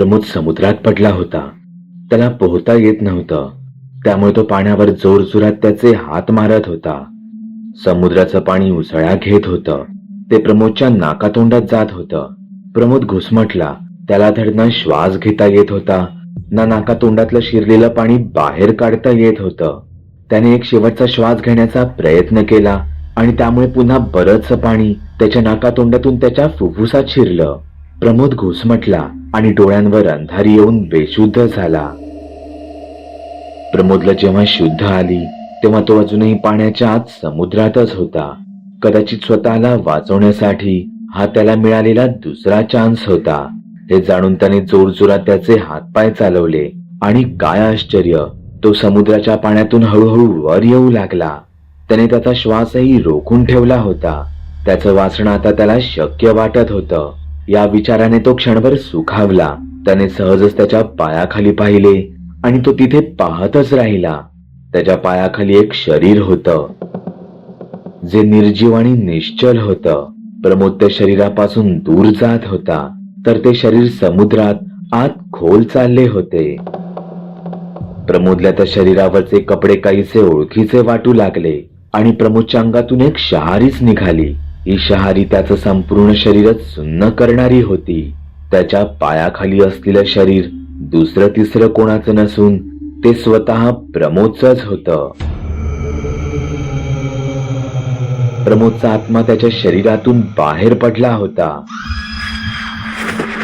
प्रमोद समुद्रात पडला होता. त्याला पोहता येत नव्हतं. त्यामुळे तो पाण्यावर जोरजोरात त्याचे हात मारत होता. समुद्राचं पाणी उसळ्या घेत होतं. ते प्रमोदच्या नाकातोंडात जात होतं. प्रमोद घुसमटला. त्याला धडनं श्वास घेता येत होता. ना नाकातोंडातलं शिरलेलं पाणी बाहेर काढता येत होतं. त्याने एक शेवटचा श्वास घेण्याचा प्रयत्न केला आणि त्यामुळे पुन्हा बरंचसं पाणी त्याच्या नाकातोंडातून त्याच्या फुफ्फुसात शिरलं. प्रमोद घुसमटला आणि डोळ्यांवर अंधारी येऊन बेशुद्ध झाला. प्रमोदला जेव्हा शुद्ध आली तेव्हा तो अजूनही पाण्याच्या आत समुद्रातच होता. कदाचित स्वतःला वाचवण्यासाठी हा त्याला मिळालेला दुसरा चान्स होता. हे जाणून त्याने जोरजोरात त्याचे हातपाय चालवले आणि काय आश्चर्य तो समुद्राच्या पाण्यातून हळूहळू वर येऊ लागला. त्याने त्याचा श्वासही रोखून ठेवला होता. त्याचं वाचणं आता त्याला शक्य वाटत होतं. या विचाराने तो क्षणभर सुखावला. त्याने सहजच त्याच्या पायाखाली पाहिले आणि तो तिथे पाहतच राहिला. त्याच्या पायाखाली एक शरीर होतं जे निर्जीव आणि निश्चल होतं. प्रमोद त्या शरीरापासून दूर जात होता तर ते शरीर समुद्रात आत खोल चालले होते. प्रमोदला त्या शरीरावरचे कपडे काहीसे ओळखीचे वाटू लागले आणि प्रमोदच्या अंगातून एक शहारीच निघाली. ही शहारी त्याचं संपूर्ण शरीरच सुन्न करणारी होती. त्याच्या पायाखाली असलेलं शरीर दुसरं तिसरं कोणाचं नसून ते स्वतः प्रमोदच होतं. प्रमोदचा आत्मा त्याच्या शरीरातून बाहेर पडला होता.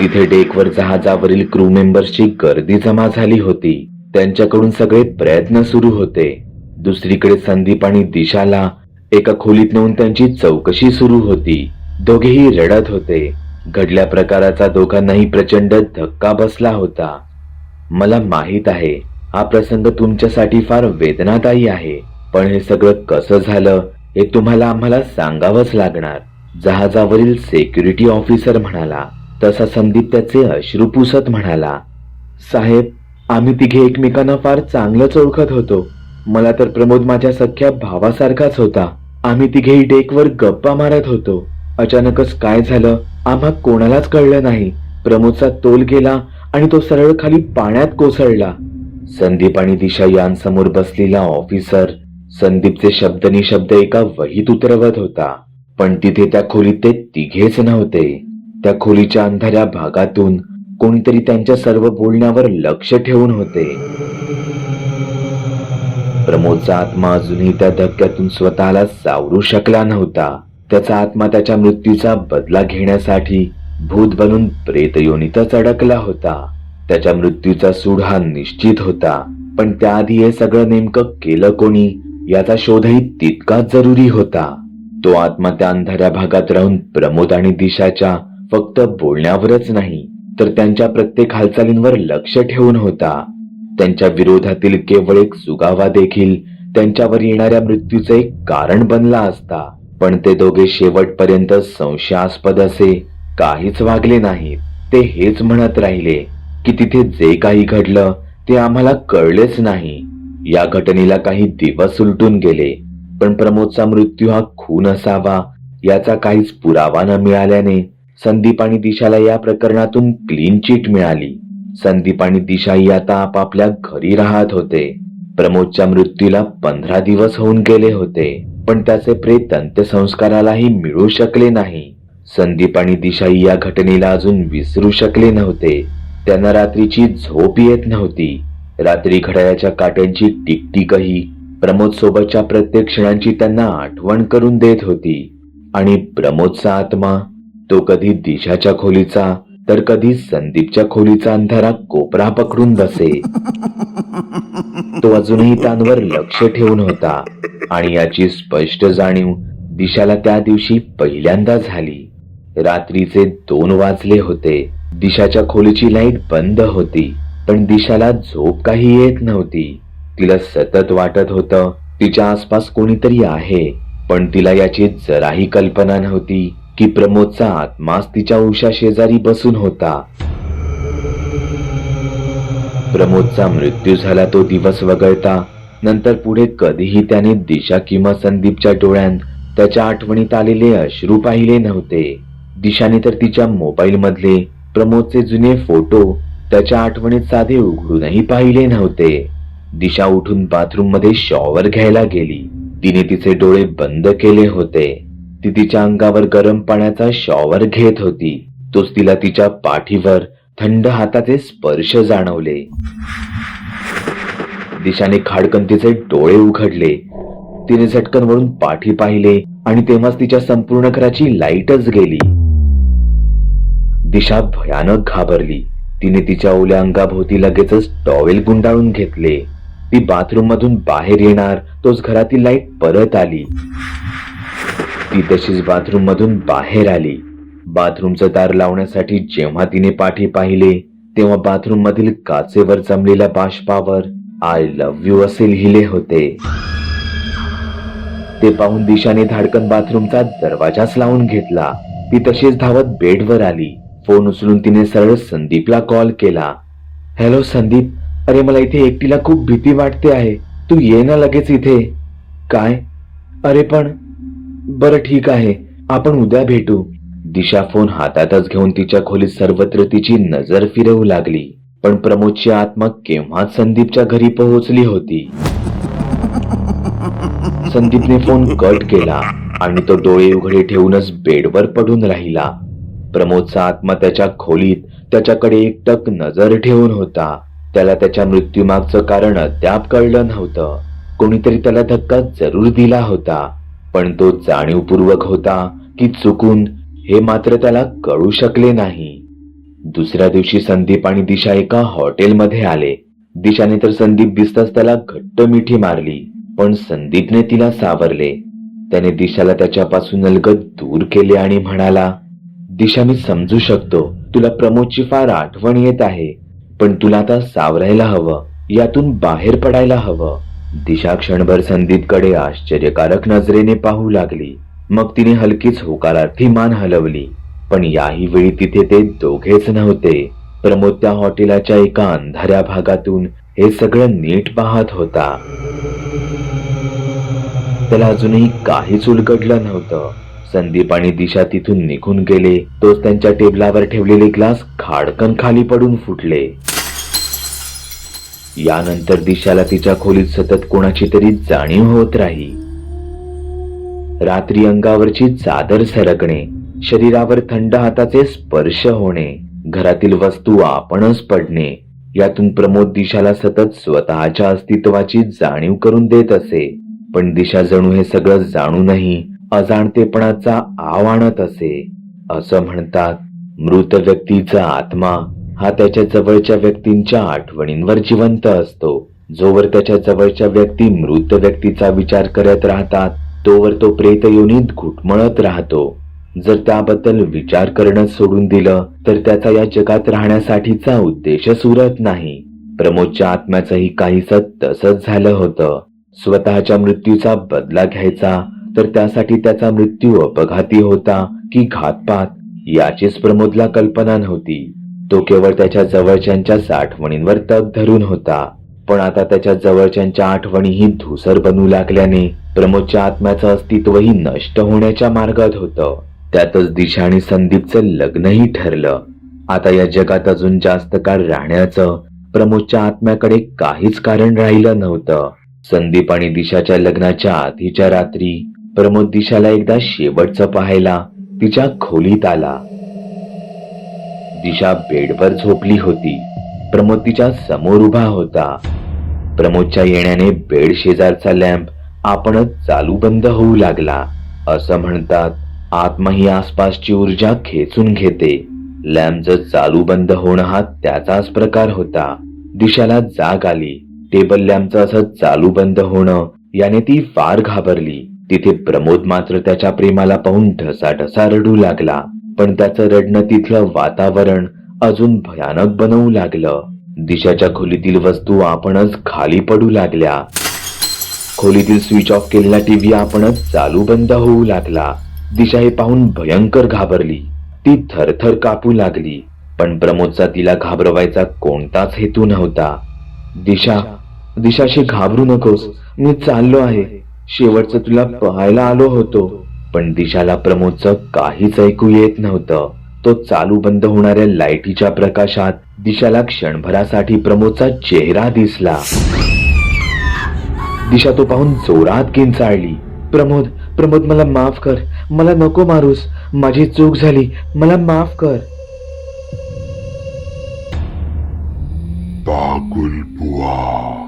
तिथे डेकवर जहाजावरील क्रू मेंबर्सची गर्दी जमा झाली होती. त्यांच्याकडून सगळे प्रयत्न सुरू होते. दुसरीकडे संदीप आणि दिशाला एका खोलीत नेऊन त्यांची चौकशी सुरू होती. दोघेही रडत होते. घडल्या प्रकाराचा दोघांनाही प्रचंड धक्का बसला होता. मला माहीत आहे हा प्रसंग तुमच्यासाठी फार वेदनादायी आहे पण हे सगळं कसं झालं हे तुम्हाला आम्हाला सांगावंच लागणार. जहाजावरील सेक्युरिटी ऑफिसर म्हणाला तसा संदीप त्याचे अश्रू पुसत म्हणाला साहेब आम्ही तिघे एकमेकांना फार चांगलंच ओळखत होतो. मला तर प्रमोद माझ्या सख्या भावासारखाच होता. आम्ही तिघेही डेकवर गप्पा मारत होतो. अचानकच काय झालं आम्हा कोणालाच कळलं नाही. प्रमोदचा तोल गेला आणि तो सरळ खाली पाण्यात कोसळला. संदीप आणि दिशा यांसमोर बसलेला ऑफिसर संदीपचे शब्दनिशब्द एका वहीत उतरवत होता. पण तिथे त्या खोलीत ते तिघेच नव्हते. त्या खोलीच्या अंधाऱ्या भागातून कोणीतरी त्यांच्या सर्व बोलण्यावर लक्ष ठेवून होते. प्रमोदचा आत्मा अजूनही त्या धक्क्यातून स्वतःला सावरू शकला नव्हता. त्याचा आत्मा त्याच्या मृत्यूचा बदला घेण्यासाठी भूत बनून प्रेतयोनीतच अडकला होता. त्याच्या मृत्यूचा सूड हा निश्चित होता. पण त्याआधी हे सगळं नेमकं केलं कोणी? याचा शोधही तितकाच जरुरी होता. तो आत्मा त्या अंधाऱ्या भागात राहून प्रमोद आणि दिशाच्या फक्त बोलण्यावरच नाही तर त्यांच्या प्रत्येक हालचालींवर लक्ष ठेवून होता. त्यांच्या विरोधातील केवळ एक सुगावा देखील त्यांच्यावर येणाऱ्या मृत्यूचे एक कारण बनला असता. पण ते दोघे शेवटपर्यंत संशयास्पद असे काहीच वागले नाहीत. ते हेच म्हणत राहिले की तिथे जे काही घडलं ते आम्हाला कळलेच नाही. या घटनेला काही दिवस उलटून गेले. पण प्रमोदचा मृत्यू हा खून असावा याचा काहीच पुरावा न मिळाल्याने संदीप आणि दिशाला या प्रकरणातून क्लीन चिट मिळाली. संदीप आणि दिशाही आता आपापल्या घरी राहत होते. प्रमोदच्या मृत्यूला पंधरा दिवस होऊन गेले होते पण त्याचे प्रेत अंत्यसंस्कारालाही मिळू शकले नाही. संदीप आणि दिशाही या घटनेला अजून विसरू शकले नव्हते. त्यांना रात्रीची झोप येत नव्हती. रात्री घड्याळ्याच्या काट्यांची टिकटिकही प्रमोद सोबतच्या प्रत्येक क्षणांची त्यांना आठवण करून देत होती. आणि प्रमोदचा आत्मा तो कधी दिशाच्या खोलीचा तर कधी संदीपच्या खोलीचा अंधारा कोपरा पकडून बसे. तो अजूनही त्यांवर लक्ष ठेवून होता आणि याची स्पष्ट जाणीव दिशाला त्या दिवशी पहिल्यांदा झाली. रात्रीचे दोन वाजले होते. दिशाच्या खोलीची लाइट बंद होती पण दिशाला झोप काही येत नव्हती. तिला सतत वाटत होतं तिच्या आसपास कोणीतरी आहे पण तिला याची जराही कल्पना नव्हती. की प्रमोदचा आत्मास तिच्या उषा शेजारी बसून होता. प्रमोदचा मृत्यू झाला तो दिवस वगळता नंतर पुढे कधीही त्याने दिशा किंवा संदीपच्या डोळ्यात त्याच्या आठवणीत आलेले अश्रू पाहिले नव्हते. दिशाने तर तिच्या मोबाईल मधले प्रमोदचे जुने फोटो त्याच्या आठवणीत साधे उघडूनही पाहिले नव्हते. दिशा उठून बाथरूममध्ये शॉवर घ्यायला गेली. तिने तिचे डोळे बंद केले होते. ती तिच्या अंगावर गरम पाण्याचा शॉवर घेत होती. तोच तिला तिच्या पाठीवर थंड हाताचे स्पर्श जाणवले. दिशाने खाडकन तिचे डोळे उघडले. तिने झटकन वरून पाठी पाहिले आणि तेव्हाच तिच्या संपूर्ण घराची लाईटच गेली. दिशा भयानक घाबरली. तिने तिच्या ओल्या अंगाभोवती लगेचच टॉवेल गुंडाळून घेतले. ती बाथरूम मधून बाहेर येणार तोच घरातील लाइट परत आली. ती तशीच बाथरूम मधून बाहेर आली. बाथरूमचं दार लावण्यासाठी जेव्हा तिने पाठी पाहिले तेव्हा बाथरूम मधील काचेवर जमलेल्या बाष्पावर आय लव्ह यू असे लिहिले होते. ते पाहून दिशाने धाडकन बाथरूमचा दरवाजाच लावून घेतला. ती तशीच धावत बेडवर आली. फोन उचलून तिने सरळ संदीपला कॉल केला. हॅलो संदीप. अरे मला इथे एकटीला खूप भीती वाटते आहे. तू ये ना लगेच इथे. काय? अरे पण बरं ठीक आहे आपण उद्या भेटू. दिशा फोन हातातच घेऊन तिच्या खोलीत सर्वत्र तिची नजर फिरवू लागली. पण प्रमोदची आत्मा केव्हाच संदीपच्या घरी पोहोचली होती? संदीपने फोन कट केला आणि तो डोळे उघडे ठेवूनच बेडवर पडून राहिला. प्रमोदचा आत्मा त्याच्या खोलीत त्याच्याकडे एकटक नजर ठेवून होता. त्याला त्याच्या मृत्यूमागचं कारण अद्याप कळलं नव्हतं. कोणीतरी त्याला धक्का जरूर दिला होता. पण तो जाणीवपूर्वक होता की चुकून हे मात्र त्याला कळू शकले नाही. दुसऱ्या दिवशी संदीप आणि दिशा एका हॉटेलमध्ये आले. दिशाने तर संदीप दिसताच त्याला घट्ट मिठी मारली पण संदीपने तिला सावरले. त्याने दिशाला त्याच्यापासून अलगत दूर केले आणि म्हणाला दिशा मी समजू शकतो तुला प्रमोदची फार आठवण येत आहे पण तुला आता सावरायला हवं यातून बाहेर पडायला हवं. दिशा क्षणभर संदीपकडे आश्चर्यकारक नजरेने पाहू लागली. मग तिने हलकीच होकारार्थी मान हलवली. पण याही वेळी तिथे ते दोघेच नव्हते. प्रमोद त्या हॉटेलाच्या एका अंधाऱ्या भागातून हे सगळं नीट पाहत होता. त्याला अजूनही काहीच उलगडलं नव्हतं. संदीप आणि दिशा तिथून निघून गेले. तोच त्यांच्या टेबलावर ठेवलेले ग्लास खाडकन खाली पडून फुटले. यानंतर दिशाला तिच्या खोलीत सतत कोणाची तरी जाणीव होत राही. रात्री अंगावरची चादर सरकणे शरीरावर थंड हाताचे स्पर्श होणे घरातील वस्तू आपणच पडणे यातून प्रमोद दिशाला सतत स्वतःच्या अस्तित्वाची जाणीव करून देत असे. पण दिशा जणू हे सगळं जाणूनही अजाणतेपणाचा आव आणत असे. असं म्हणतात मृत व्यक्तीचा आत्मा हा त्याच्या जवळच्या व्यक्तींच्या आठवणींवर जिवंत असतो. जोवर त्याच्या जवळच्या व्यक्ती मृत व्यक्तीचा विचार करत राहतात तोवर तो प्रेत योनीत घुटमळत राहतो. जर त्याबद्दल विचार करणं सोडून दिलं तर त्याचा या जगात राहण्यासाठीचा उद्देशच उरत नाही. प्रमोदच्या आत्म्याचंही काहीस तसंच झालं होतं. स्वतःच्या मृत्यूचा बदला घ्यायचा तर त्यासाठी त्याचा मृत्यू अपघाती होता की घातपात याचीच प्रमोदला कल्पना नव्हती. तो केवळ त्याच्या जवळच्यांच्याच आठवणींवर तग धरून होता. पण आता त्याच्या जवळच्यांच्या आठवणीही धुसर बनू लागल्याने प्रमोदच्या आत्म्याचं अस्तित्वही नष्ट होण्याच्या मार्गात होतं. त्यातच दिशा आणि संदीपचं लग्नही ठरलं. आता या जगात अजून जास्त काळ राहण्याचं प्रमोदच्या आत्म्याकडे काहीच कारण राहिलं नव्हतं. संदीप आणि दिशाच्या लग्नाच्या आधीच्या रात्री प्रमोद दिशाला एकदा शेवटचं पाहायला तिच्या खोलीत आला. दिशा बेडवर झोपली होती. प्रमोद तिच्या समोर उभा होता. प्रमोदच्या येण्याने बेड शेजारचा लॅम्प आपणच चालू बंद होऊ लागला. असं म्हणतात आत्मा ही आसपासची ऊर्जा खेचून घेते. लॅम्पचं चालू बंद होणं हा त्याचाच प्रकार होता. दिशाला जाग आली. टेबल लॅम्पचं असं चालू बंद होणं याने ती फार घाबरली. तिथे प्रमोद मात्र त्याच्या प्रेमाला पाहून ढसाढसा रडू लागला. पण त्याचं रडणं तिथलं वातावरण अजून भयानक बनवू लागलं. दिशाच्या खोलीतील वस्तू आपणच खाली पडू लागल्या. खोलीतील स्विच ऑफ केलेला टीव्ही आपणच चालू बंद होऊ लागला. दिशा हे पाहून भयंकर घाबरली. ती थरथर कापू लागली. पण प्रमोदचा तिला घाबरवायचा कोणताच हेतू नव्हता. दिशा दिशाशी घाबरू नकोस. मी चाललो आहे. शेवटचं तुला पाहायला आलो होतो. पण दिशाला प्रमोदचं काहीच ऐकू येत नव्हतं. तो चालू बंद होणाऱ्या लाईटीच्या प्रकाशात दिशाला क्षणभरासाठी प्रमोदचा चेहरा दिसला. दिशा तो पाहून जोरात किंचाळली. प्रमोद प्रमोद मला माफ कर. मला नको मारूस. माझी चूक झाली. मला माफ कर. पागुल बुवा.